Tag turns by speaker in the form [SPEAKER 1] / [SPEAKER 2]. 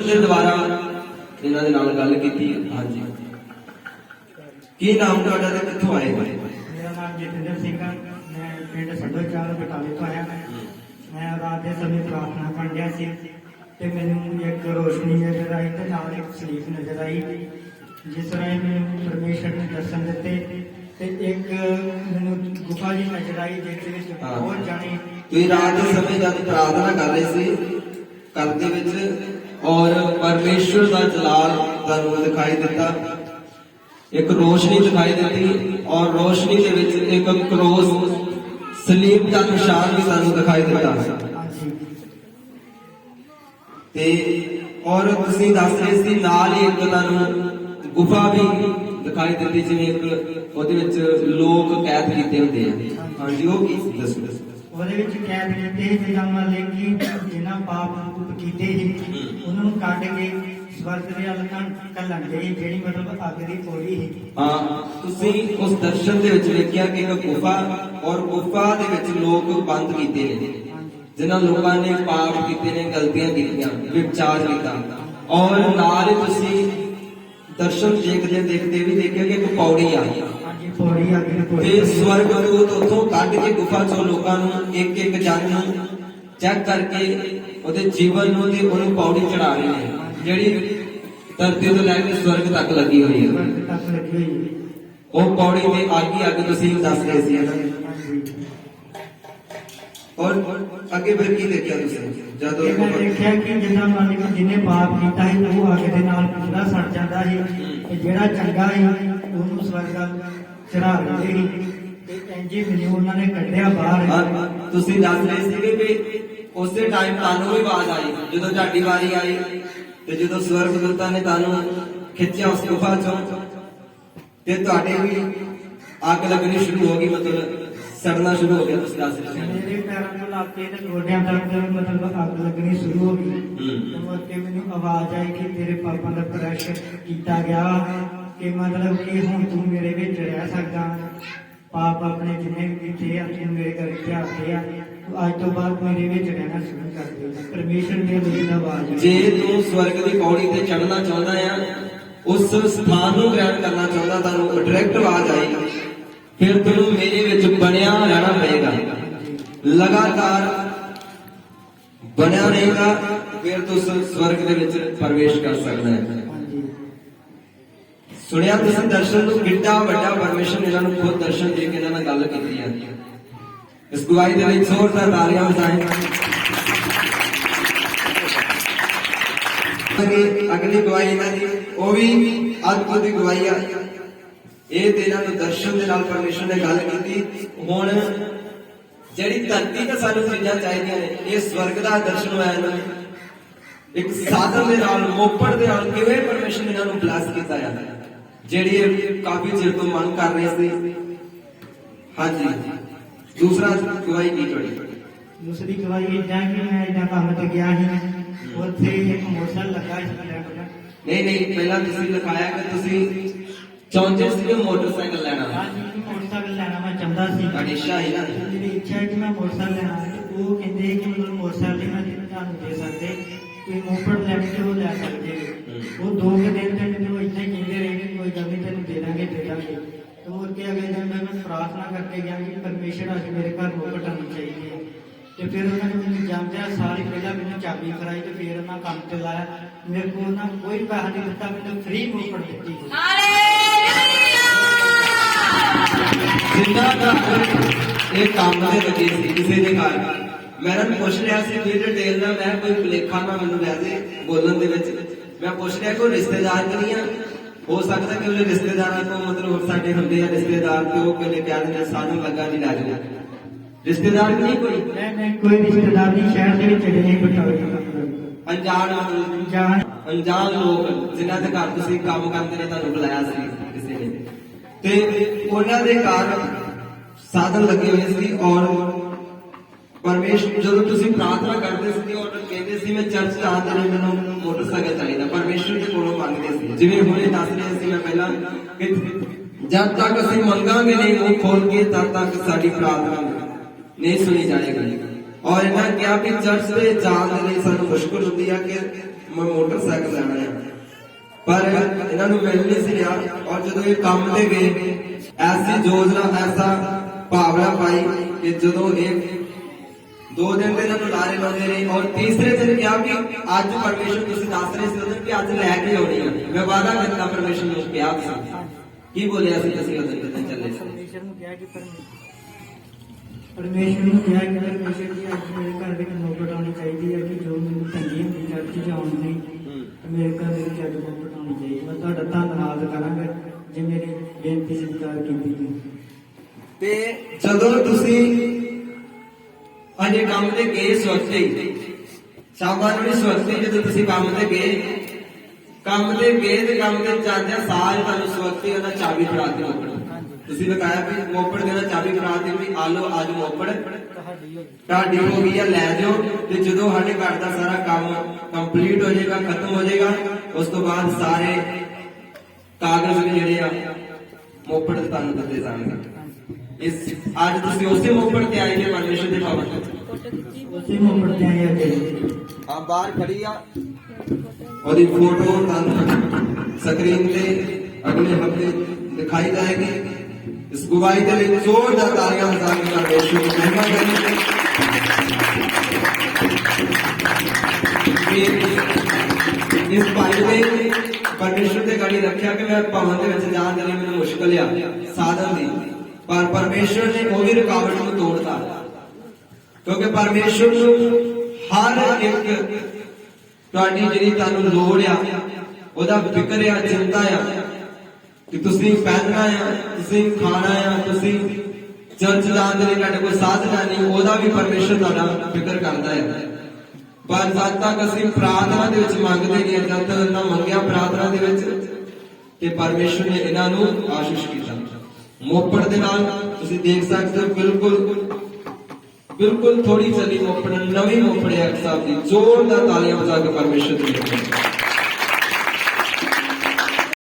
[SPEAKER 1] ਦੇ ਦੁਆਰਾ ਇਹਨਾਂ ਦੇ ਨਾਲ ਗੱਲ ਕੀਤੀ। ਹਾਂਜੀ। ਕੀ ਨਾਮ ਤੁਹਾਡਾ ਤੇ ਕਿੱਥੋਂ ਆਏ? ਹੋਏ
[SPEAKER 2] ਮੇਰਾ ਨਾਮ ਜਤਿੰਦਰ ਸਿੰਘ ਹੈ ਮੈਂ ਪਿੰਡ ਸੱਦੋਚਾਲ ਬਟਾਲੇ ਤੋਂ ਆਇਆ। ਮੈਂ ਰਾਤ ਦੇ ਸਮੇਂ ਪ੍ਰਾਰਥਨਾ ਕਰਨ ਗਿਆ ਸੀ ਤੇ ਮੈਨੂੰ ਇੱਕ ਰੋਸ਼ਨੀ ਨਜ਼ਰ ਆਈ ਤੇ ਨਾਲ ਇੱਕ ਸਲੀਪ ਨਜ਼ਰ ਆਈ ਜਿਸ ਰਾਹੀਂ ਮੈਨੂੰ ਪਰਮੇਸ਼ਰ ਨੇ ਦਰਸ਼ਨ ਦਿੱਤੇ ਤੇ ਇੱਕ ਮੈਨੂੰ ਗੁਫਾ ਜੀ ਨਜ਼ਰ ਆਈ ਜਿਸ ਵਿੱਚ
[SPEAKER 1] ਹਾਂ।
[SPEAKER 2] ਬਹੁਤ ਜਾਣੇ
[SPEAKER 1] ਤੁਸੀਂ ਰਾਤ ਦੇ ਸਮੇਂ ਜਦ ਪ੍ਰਾਰਥਨਾ ਕਰ ਰਹੇ ਸੀ ਘਰ ਦੇ ਵਿੱਚ ਔਰ ਪਰਮੇਸ਼ਵਰ ਦਾ ਜਲਾਲ ਤੁਹਾਨੂੰ ਦਿਖਾਈ ਦਿੱਤਾ। ਇੱਕ ਰੋਸ਼ਨੀ ਦਿਖਾਈ ਦਿੱਤੀ ਔਰ ਰੋਸ਼ਨੀ ਦੇ ਵਿੱਚ ਇੱਕ ਕਰੋਸ ਸਲੀਮ ਦਾ ਨਿਸ਼ਾਨ ਵੀ ਤੁਹਾਨੂੰ ਦਿਖਾਈ ਦਿੱਤਾ। ਤੇ ਔਰ ਤੁਸੀਂ ਦੱਸ ਰਹੇ ਸੀ, ਨਾਲ ਹੀ ਇੱਕ ਤੁਹਾਨੂੰ ਗੁਫਾ ਵੀ ਦਿਖਾਈ ਦਿੱਤੀ, ਜਿਵੇਂ ਇੱਕ ਉਹਦੇ ਵਿੱਚ ਲੋਕ ਕੈਦ ਕੀਤੇ ਹੁੰਦੇ ਆ। ਹਾਂਜੀ, ਉਹ ਕੀ ਸੀ? ਦੱਸੋ।
[SPEAKER 2] ਉਹਦੇ ਵਿੱਚ ਕੈਦ ਕੀਤੇ ਜਿਨ੍ਹਾਂ ਮੰਨ ਲੈ ਕਿ ਜਿਨ੍ਹਾਂ ਪਾਪ ਕੀਤੇ ਸੀ ਉਹਨਾਂ ਨੂੰ ਕੱਢ ਕੇ ਸਵਰਗ ਦੇ ਵੱਲ ਕੱਲਣ ਗਈ ਜਿਹੜੀ ਮਤਲਬ ਅੱਗ ਦੀ ਪੌੜੀ ਸੀ।
[SPEAKER 1] ਹਾਂ ਤੁਸੀਂ ਉਸ ਦਰਸ਼ਨ ਦੇ ਵਿੱਚ ਵੇਖਿਆ ਕਿ ਇੱਕ ਗੁਫਾ ਔਰ ਗੁਫਾ ਦੇ ਵਿੱਚ ਲੋਕ ਬੰਦ ਕੀਤੇ ਨੇ। ਜਿਨ੍ਹਾਂ ਲੋਕਾਂ ਨੇ ਪਾਪ ਕੀਤੇ ਨੇ ਗਲਤੀਆਂ ਕੀਤੀਆਂ ਵਿਚਾਰ ਕੀਤਾ। ਔਰ ਨਾਲ ਤੁਸੀਂ ਦਰਸ਼ਨ ਦੇਖਦੇ ਦੇਖਦੇ ਵੀ ਦੇਖਿਆ ਕਿ ਇੱਕ ਪੌੜੀ ਆਈ। ਤੇ ਸਵਰਗ ਦੂਤ ਉੱਥੋਂ ਕੱਢ ਕੇ ਗੁਫਾ ਚੋਂ ਲੋਕਾਂ ਨੂੰ ਇੱਕ ਇੱਕ ਜਨ ਨੂੰ ਚੈੱਕ ਕਰਕੇ ਉਹਦੇ ਜੀਵਨ ਨੂੰ ਤੇ ਉਹਨੂੰ ਪੌੜੀ ਚੜਾ ਰਹੇ ਨੇ ਜਿਹੜੀ ਧਰਤੀ ਤੋਂ ਲੈ ਕੇ ਸਵਰਗ ਤੱਕ ਲੱਗੀ ਹੋਈ ਹੈ ਉਹ ਪੌੜੀ ਤੇ ਆਗੀ ਅੱਗ ਤੁਸੀਂ ਦੱਸ ਰਹੇ ਸੀ। ਔਰ ਅੱਗੇ ਫਿਰ ਕੀ ਦੇਖਿਆ ਤੁਸੀਂ? ਜਦੋਂ
[SPEAKER 2] ਇਹ ਮੈਂ ਦੇਖਿਆ ਕਿ ਜਿੱਦਾਂ ਮੰਨ ਲਓ ਜਿਹਨੇ ਪਾਪ ਕੀਤਾ ਸੀ ਉਹ ਅੱਗ ਦੇ ਨਾਲ ਪੂਰਾ ਸੜ ਜਾਂਦਾ ਸੀ। ਤੇ ਜਿਹੜਾ ਚੰਗਾ ਸੀ ਉਹਨੂੰ ਸਵਰਗ ਚੜਾ ਸੀ ਤੇ ਇੰਜੀ ਮੈਨੂੰ ਉਹਨਾਂ ਨੇ ਕੱਢਿਆ ਬਾਹਰ।
[SPEAKER 1] ਤੁਸੀਂ ਦੱਸ ਰਹੇ ਸੀਗੇ ਕਿ ਉਸੇ ਟਾਈਮ ਤੁਹਾਨੂੰ ਵੀ ਆਵਾਜ਼ ਆਈ ਜਦੋਂ ਤੁਹਾਡੀ ਵਾਰੀ ਆਈ ਤੇ ਜਦੋਂ ਸਵਰਗ ਦੂਤਾਂ ਨੇ ਤੁਹਾਨੂੰ ਖਿੱਚਿਆ ਉਸ ਗੁਫਾ ਚੋਂ। ਤੇ ਤੁਹਾਡੇ ਵੀ ਅੱਗ ਲੱਗਣੀ ਸ਼ੁਰੂ ਹੋ ਗਈ ਮਤਲਬ ਸੜਨਾ ਸ਼ੁਰੂ ਹੋ ਗਿਆ ਤੁਸੀਂ ਦੱਸ ਰਹੇ ਸੀ
[SPEAKER 2] ਮੇਰੇ ਪੈਰਾਂ ਨੂੰ ਲੱਗ ਕੇ ਤੇ ਗੋਡਿਆਂ ਤੱਕ ਮਤਲਬ ਅੱਗ ਲੱਗਣੀ ਸ਼ੁਰੂ ਹੋ ਗਈ। ਤੇ ਮੁੜ ਕੇ ਮੈਨੂੰ ਆਵਾਜ਼ ਆਈ ਕਿ ਤੇਰੇ ਪਾਪਾ ਦਾ ਪ੍ਰੈਸ਼ਰ ਕੀਤਾ ਗਿਆ। ਕਿ ਮਤਲਬ ਕਿ ਹੁਣ ਤੂੰ ਮੇਰੇ ਵਿੱਚ ਰਹਿ ਸਕਦਾ। ਪਾਪ ਆਪਣੇ ਜਿੰਨੇ ਵੀ ਕੀਤੇ ਆ, ਤੂੰ ਮੇਰੇ ਘਰ ਧਿਆਤੇ ਆ ਤੂੰ ਅੱਜ ਤੋਂ ਬਾਅਦ ਮੇਰੇ ਵਿੱਚ ਰਹਿਣਾ ਸ਼ੁਰੂ ਕਰ ਦੇ। ਪਰਮੇਸ਼ਰ ਨੇ ਮੇਰੀ ਆਵਾਜ਼ ਆਈ।
[SPEAKER 1] ਜੇ ਤੂੰ ਸਵਰਗ ਦੀ ਪੌੜੀ ਤੇ ਚੜਨਾ ਚਾਹੁੰਦਾ ਆ, ਉਸ ਸਥਾਨ ਨੂੰ ਗ੍ਰਹਿਣ ਕਰਨਾ ਚਾਹੁੰਦਾ, ਤੁਹਾਨੂੰ ਡਾਇਰੈਕਟ ਆਵਾਜ਼ ਆਈ ਫਿਰ ਤੈਨੂੰ ਮੇਰੇ ਵਿੱਚ ਬਣਿਆ ਰਹਿਣਾ ਪਏਗਾ। ਲਗਾਤਾਰ ਬਣਿਆ ਰਹੇਗਾ, ਫਿਰ ਤੂੰ ਸਵਰਗ ਦੇ ਵਿੱਚ ਪ੍ਰਵੇਸ਼ ਕਰ ਸਕਦਾ ਹੈ। ਸੁਣਿਆ ਤੁਸੀਂ ਦਰਸ਼ਨ ਨੂੰ ਕਿੰਨਾ ਵੱਡਾ ਪਰਮਿਸ਼ਨ ਇਹਨਾਂ ਨੂੰ ਖੁਦ ਦਰਸ਼ਨ ਦੇ ਕੇ ਇਹਨਾਂ ਨਾਲ ਗੱਲ ਕੀਤੀ ਹੈ। ਇਸ ਗਵਾਹੀ ਦੇ ਲਈ ਜ਼ੋਰਦਾਰ ਤਾਲੀਆਂ ਵਜਾਏਂ ਅਗੇ ਅਗਲੀ ਗਵਾਹੀ ਇਹਨਾਂ ਦੀ, ਉਹ ਵੀ ਅਦਭੁਤ ਦੀ ਗਵਾਹੀ ਆ। ਇਹ ਤੇ ਇਹਨਾਂ ਨੂੰ ਦਰਸ਼ਨ ਦੇ ਨਾਲ ਪਰਮੇਸ਼ਰ ਨੇ ਗੱਲ ਕੀਤੀ। ਹੁਣ ਜਿਹੜੀ ਧਰਤੀ ਤੇ ਸਾਨੂੰ ਚੀਜ਼ਾਂ ਚਾਹੀਦੀਆਂ ਨੇ, ਇਹ ਸਵਰਗ ਦਾ ਦਰਸ਼ਨ ਹੋਇਆ ਇਹਨਾਂ ਨੂੰ ਇੱਕ ਸਾਧਨ ਦੇ ਨਾਲ, ਮੋਪੜ ਦੇ ਨਾਲ ਕਿਵੇਂ ਪਰਮੇਸ਼ਰ ਨੇ ਇਹਨਾਂ ਨੂੰ ਬਲੈਸ ਕੀਤਾ ਆ ਜਿਹੜੀ ਕਾਫੀ ਚਿਰ ਤੋਂ ਮੰਗ ਕਰ ਰਹੇ ਸੀ। ਹਾਂਜੀ। ਦੂਸਰਾ ਗਵਾਹੀ ਕੀ ਤੁਹਾਡੀ?
[SPEAKER 2] ਦੂਸਰੀ ਗਵਾਹੀ ਇਦਾਂ ਕਿ ਮੈਂ ਇਦਾਂ ਕੰਮ ਤੇ ਗਿਆ ਸੀ ਉੱਥੇ ਇੱਕ ਮੋਟਰਸਾਈਕਲ ਲੱਗਾ
[SPEAKER 1] ਨਹੀਂ ਨਹੀਂ ਪਹਿਲਾਂ ਤੁਸੀਂ ਲਿਖਾਇਆ ਕਿ ਤੁਸੀਂ ਚਾਹੁੰਦੇ ਸੀ ਕਿ ਮੋਟਰਸਾਈਕਲ ਲੈਣਾ।
[SPEAKER 2] ਹਾਂਜੀ ਮੈਨੂੰ ਮੋਟਰਸਾਈਕਲ ਲੈਣਾ ਮੈਂ ਚਾਹੁੰਦਾ ਸੀ।
[SPEAKER 1] ਤੁਹਾਡੀ ਇੱਛਾ ਹੈ ਨਾ।
[SPEAKER 2] ਮੇਰੀ ਇੱਛਾ ਹੈ ਕਿ ਮੈਂ ਮੋਟਰਸਾਈਕਲ ਲੈਣਾ ਤੇ ਉਹ ਕਹਿੰਦੇ ਕਿ ਮਤਲਬ ਮੋਟਰਸਾਈਕਲ ਦੀ ਮੈਂ ਤੁਹਾਨੂੰ ਦੇ ਸਕਦੇ। ਕੋਈ ਮੋਪੜ ਲੈ ਕੇ ਉਹ ਲੈ ਸਕਦੇ। ਉਹ ਦੋ ਕੁ ਦਿਨ ਤੇ ਤੈਨੂੰ ਤੇ ਮੁੜ ਕੇ ਅਗਲੇ ਦਿਨ ਮੈਂ ਪ੍ਰਾਰਥਨਾ ਕਰਕੇ ਗਿਆ ਕਿ ਪਰਮੇਸ਼ਰ ਅੱਜ ਮੇਰੇ ਘਰ ਮੋਪੜ ਆਉਣੀ ਚਾਹੀਦੀ ਹੈ। ਤੇ ਫਿਰ ਉਹਨਾਂ ਨੇ ਮੈਨੂੰ ਜਾਂਦਿਆਂ ਸਾਰੀ ਪਹਿਲਾਂ ਮੈਨੂੰ ਚਾਬੀ ਫੜਾਈ ਤੇ ਫਿਰ ਉਹਨਾਂ ਕੰਮ ਤੇ ਲਾਇਆ। ਮੇਰੇ ਕੋਲ ਉਹਨਾਂ ਕੋਈ ਪੈਸਾ ਨਹੀਂ ਦਿੱਤਾ, ਮੈਨੂੰ ਫ੍ਰੀ ਮੋਪੜ ਦਿੱਤੀ।
[SPEAKER 1] ਜਿੰਨਾ ਦਾ ਇਹ ਕੰਮ ਦੇ ਲੱਗੇ ਸੀ, ਕਿਸੇ ਦੇ ਘਰ। ਮੈਂ ਪੁੱਛ ਰਿਹਾ ਸੀ, ਕੋਈ ਡਿਟੇਲ ਨਾ ਮੈਂ ਕੋਈ ਭੁਲੇਖਾ ਨਾ ਮੈਨੂੰ ਲੈ ਦੇ ਬੋਲਣ ਦੇ ਵਿੱਚ? ਮੈਂ ਪੁੱਛ ਰਿਹਾ, ਕੋਈ ਰਿਸ਼ਤੇਦਾਰ ਨਹੀਂ ਆ? ਹੋ ਸਕਦਾ ਕਿ ਉਹਦੇ ਰਿਸ਼ਤੇਦਾਰਾਂ ਤੋਂ ਮਤਲਬ ਸਾਡੇ ਹੁੰਦੇ ਆ ਰਿਸ਼ਤੇਦਾਰ ਤੇ ਉਹ ਕਹਿੰਦੇ ਕਹਿ ਦਿੰਦੇ ਸਾਨੂੰ ਲੱਗਾ ਜੀ ਲੈ ਜਾਓ ਰਿਸ਼ਤੇਦਾਰ ਨਹੀਂ ਕੋਈ?
[SPEAKER 2] ਮੈਂ ਮੈਂ ਕੋਈ ਰਿਸ਼ਤੇਦਾਰ ਨਹੀਂ ਸ਼ਹਿਰ ਦੇ ਵਿੱਚ ਜਿਹੜੇ ਬਟਾਲੇ ਦਾ ਕੰਮ ਕਰਦਾ
[SPEAKER 1] ਅਣਜਾਣ ਮਤਲਬ
[SPEAKER 2] ਜਾਣ
[SPEAKER 1] ਅਣਜਾਣ। ਲੋਕ ਜਿਨ੍ਹਾਂ ਦੇ ਘਰ ਤੁਸੀਂ ਕੰਮ ਕਰਦੇ ਨੇ ਤੁਹਾਨੂੰ ਬੁਲਾਇਆ ਸੀ ਕਿਸੇ ਨੇ। ਤੇ ਉਹਨਾਂ ਦੇ ਘਰ ਸਾਧਨ ਲੱਗੇ ਹੋਏ ਸੀ ਔਰ ਪਰਮੇਸ਼ਰ ਜਦੋਂ ਤੁਸੀਂ ਪ੍ਰਾਰਥਨਾ ਕਰਦੇ ਸੀ ਔਰ ਕਹਿੰਦੇ ਸੀ, ਮੈਂ ਚਰਚ ਜਾਣ ਦੇ ਮੈਨੂੰ ਮੋਟਰਸਾਈਕਲ ਚਾਹੀਦਾ। ਪਰਮੇਸ਼ਰ ਦੇ ਕੋਲੋਂ ਮੰਗਦੇ ਸੀ। ਜਿਵੇਂ ਹੁਣੇ ਦੱਸ ਰਹੇ ਸੀ ਮੈਂ ਪਹਿਲਾਂ ਕਿ ਜਦ ਤੱਕ ਅਸੀਂ ਮੰਗਾਂਗੇ ਨਹੀਂ ਉਹ ਖੋਲ ਕੇ ਤਦ ਤੱਕ ਸਾਡੀ ਪ੍ਰਾਰਥਨਾ ਨਹੀਂ ਸੁਣੀ ਜਾਏਗੀ। ਔਰ ਇਹਨਾਂ ਕਿਹਾ ਕਿ ਚਰਚ ਦੇ ਜਾਣ ਦੇ ਲਈ ਸਾਨੂੰ ਮੁਸ਼ਕਲ ਹੁੰਦੀ ਆ ਕਿ ਮੈਂ ਮੋਟਰਸਾਈਕਲ ਲੈਣਾ ਹੈ ਪਰ ਇਹਨਾਂ ਨੂੰ ਮਿਲ ਨਹੀਂ ਸੀ ਰਿਹਾ। ਔਰ ਜਦੋਂ ਇਹ ਕੰਮ ਤੇ ਗਏ, ਐਸੀ ਯੋਜਨਾ, ਐਸਾ ਭਾਵਨਾ ਪਾਈ ਕਿ ਜਦੋਂ ਇਹ ਦੋ ਦਿਨ ਦੇ ਇਹਨਾਂ ਨੂੰ ਲਾਰੇ ਲਾਉਂਦੇ ਰਹੇ ਔਰ ਤੀਸਰੇ ਦਿਨ ਕਿਹਾ ਕਿ ਅੱਜ ਪਰਮੇਸ਼ਰ ਤੁਸੀਂ ਦੱਸ ਰਹੇ ਸੀ ਉਦੋਂ ਕਿ ਅੱਜ ਲੈ ਕੇ ਆਉਣੀ ਆ। ਮੈਂ ਵਾਅਦਾ ਕੀਤਾ ਪਰਮੇਸ਼ਰ ਨੂੰ ਕਿਹਾ ਸੀ ਕੀ ਬੋਲਿਆ ਸੀ ਤੁਸੀਂ ਉਦੋਂ ਜਦੋਂ ਚੱਲੇ ਸੀ?
[SPEAKER 2] ਪਰਮੇਸ਼ਰ ਨੂੰ ਕਿਹਾ ਕਿ ਪਰਮੇਸ਼ਰ ਨੂੰ ਕਿਹਾ ਕਿ ਪਰਮੇਸ਼ਰ ਜੀ ਅੱਜ ਮੇਰੇ ਘਰ ਵਿੱਚ ਨੌਬਤ ਆਉਣੀ ਚਾਹੀਦੀ ਹੈ ਕਿ ਜੋ ਮੈਨੂੰ ਤੰਗੀ ਹੁੰਦੀ ਚਰਚ ਜਾਣ ਦੀ ਤੇ ਮੇਰੇ ਘਰ ਦੇ ਵਿੱਚ ਅੱਜ ਨੌਬਤ ਆਉਣੀ ਚਾਹੀਦੀ। ਮੈਂ ਤੁਹਾਡਾ ਧੰਨਵਾਦ ਕਰਾਂਗਾ ਜੇ ਮੇਰੀ ਬੇਨਤੀ ਸਵੀਕਾਰ ਕੀਤੀ
[SPEAKER 1] ਤੇ ਜਦੋਂ ਤੁਸੀਂ ਅਜੇ ਕੰਮ ਤੇ ਗਏ ਸਵਖਤੇ ਸ਼ਾਮਾਂ ਨੂੰ ਨਹੀਂ ਜਦੋਂ ਤੁਸੀਂ ਕੰਮ ਤੇ ਗਏ। ਕੰਮ ਤੇ ਗਏ ਤੇ ਕੰਮ ਤੇ ਜਾਂਦਿਆਂ ਸਾਰ ਤੁਹਾਨੂੰ ਸਵਖਤੇ ਉਹਨਾਂ ਚਾਬੀ ਫੜਾ ਕੇ ਮੋਪੜ। ਤੁਸੀਂ ਬਤਾਇਆ ਵੀ ਮੋਪੜ ਦੇਣਾ ਚਾਬੀ ਫੜਾ ਦੇ ਵੀ ਆ ਲਓ ਅੱਜ ਮੋਪੜ।
[SPEAKER 2] ਤੁਹਾਡੀ ਹੋ
[SPEAKER 1] ਗਈ ਆ, ਲੈ ਜਾਓ ਤੇ ਜਦੋਂ ਸਾਡੇ ਘਰ ਦਾ ਸਾਰਾ ਕੰਮ ਕੰਪਲੀਟ ਹੋ ਜਾਏਗਾ, ਖਤਮ ਹੋ ਜਾਏਗਾ, ਉਸ ਤੋਂ ਬਾਅਦ ਸਾਰੇ ਕਾਗਜ਼ ਵੀ ਜਿਹੜੇ ਆ, ਮੋਪੜ ਤੁਹਾਨੂੰ ਦਿੱਤੇ ਜਾਣਗੇ। ਇਸ ਅੱਜ ਤੁਸੀਂ ਉਸੇ ਮੋਪੜ ਤੇ ਆਏ ਨੇ ਪਰਮੇਸ਼ਰ ਦੇ ਭਵਨ
[SPEAKER 2] ਉਸੇ ਮੋਮੜ ਤੇ ਆਏ ਅੱਗੇ
[SPEAKER 1] ਆ ਬਾਹਰ ਖੜੀ ਆ। ਉਹਦੀ ਫੋਟੋ ਤੁਹਾਨੂੰ ਸਕਰੀਨ ਤੇ ਅਗਲੇ ਹਫ਼ਤੇ ਦਿਖਾਈ ਜਾਏਗੀ। ਇਸ ਗਵਾਹੀ ਦੇ ਲਈ ਜ਼ੋਰਦਾਰ ਤਾਲੀਆਂ ਹਜ਼ਾਰ ਨਾਲ ਪਰਮੇਸ਼ਰ ਨੂੰ ਮਹਿਮਾ ਕਰੀਏ ਕਿ ਇਸ ਭਾਈ ਨੇ ਪਰਮੇਸ਼ਰ ਦੇ ਗਾੜੀ ਰੱਖਿਆ ਕਿ ਮੈਂ ਭਵਨ ਦੇ ਵਿੱਚ ਜਾਣ ਦੇ ਲਈ ਮੈਨੂੰ ਮੁਸ਼ਕਲ ਆ। ਸਾਧਨ ਦੀ ਪਰ ਪਰਮੇਸ਼ਰ ਨੇ ਉਹ ਵੀ ਰੁਕਾਵਟ ਨੂੰ ਤੋੜਤਾ। ਕਿਉਂਕਿ ਪਰਮੇਸ਼ਰ ਨੂੰ ਹਰ ਇੱਕ ਤੁਹਾਡੀ ਜਿਹੜੀ ਤੁਹਾਨੂੰ ਲੋੜ ਆ, ਉਹਦਾ ਫਿਕਰ ਆ, ਚਿੰਤਾ ਆ ਕਿ ਤੁਸੀਂ ਪਹਿਨਣਾ ਆ, ਤੁਸੀਂ ਖਾਣਾ ਆ, ਤੁਸੀਂ ਚਰਚ ਜਾਣ ਦੇ ਲਈ ਤੁਹਾਡੇ ਕੋਈ ਸਾਧਨ ਆ, ਨਹੀਂ, ਉਹਦਾ ਵੀ ਪਰਮੇਸ਼ਰ ਤੁਹਾਡਾ ਫਿਕਰ ਕਰਦਾ ਹੈ ਪਰ ਜਦ ਤੱਕ ਅਸੀਂ ਪ੍ਰਾਰਥਨਾ ਦੇ ਵਿੱਚ ਮੰਗਦੇ ਨਹੀਂ ਜਦ ਤੱਕ ਇਹਨਾਂ ਮੰਗਿਆ ਪ੍ਰਾਰਥਨਾ ਦੇ ਵਿੱਚ, ਤੇ ਪਰਮੇਸ਼ਰ ਨੇ ਇਹਨਾਂ ਨੂੰ ਆਸ਼ੀਸ਼ ਕੀਤਾ। ਮੋਪੜ ਦੇ ਨਾਲ ਤੁਸੀਂ ਦੇਖ ਸਕਦੇ ਹੋ, ਬਿਲਕੁਲ ਬਿਲਕੁਲ ਥੋੜੀ ਚਲੀ ਮੋਪੜ ਨਵੀਂ ਮੋਪੜ ਹੈ ਸਾਹਿਬ ਦੀ ਜ਼ੋਰਦਾਰ ਤਾਲੀਆਂ ਵਜਾ ਕੇ ਪਰਮੇਸ਼ਰ ਦੀ